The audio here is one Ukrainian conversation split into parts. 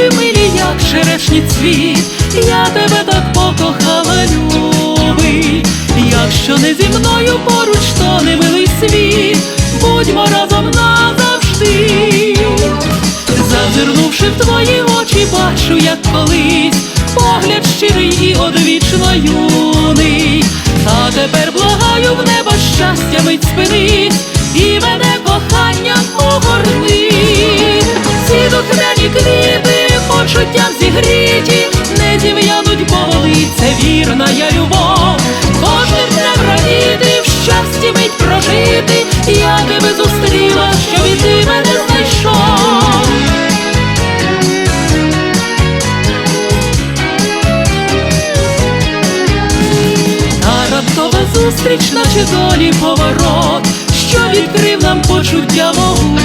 Троянди милі, як черешні цвіт, я тебе так покохала, любий. Якщо не зі мною поруч, то не милий світ, будьмо разом назавжди. Зазирнувши в твої очі, бачу, як колись погляд щирий і одвічно юний. А тепер благаю в небо щастя мить спинись і мене вірна любов. Кожним днем радіти, в щасті мить прожити, я тебе зустріла, що і ти мене знайшов. Та раптова зустріч, наче долі поворот, що відкрив нам почуття могутнє.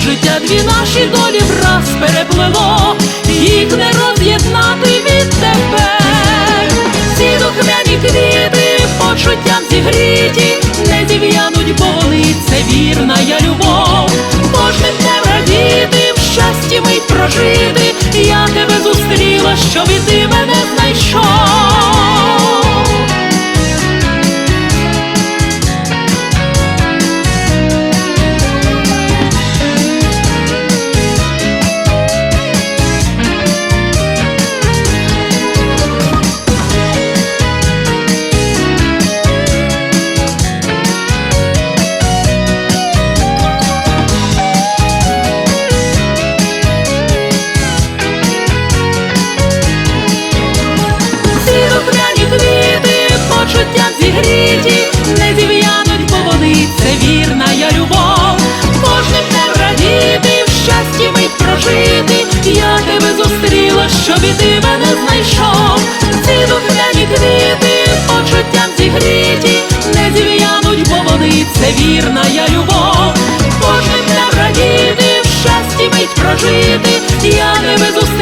Життя дві наші долі враз переплело, зігріті, не зів'януть, бо це вірна я любов. Кожним днем радіти, в щасті мить прожити, я тебе зустріла, щоб і ти мене знайшов. Ці духмяні квіти, почуттям зігріті, не зів'януть, бо вони це вірна я любов. Кожним днем радіти, в щасті мить прожити, я тебе зустріла,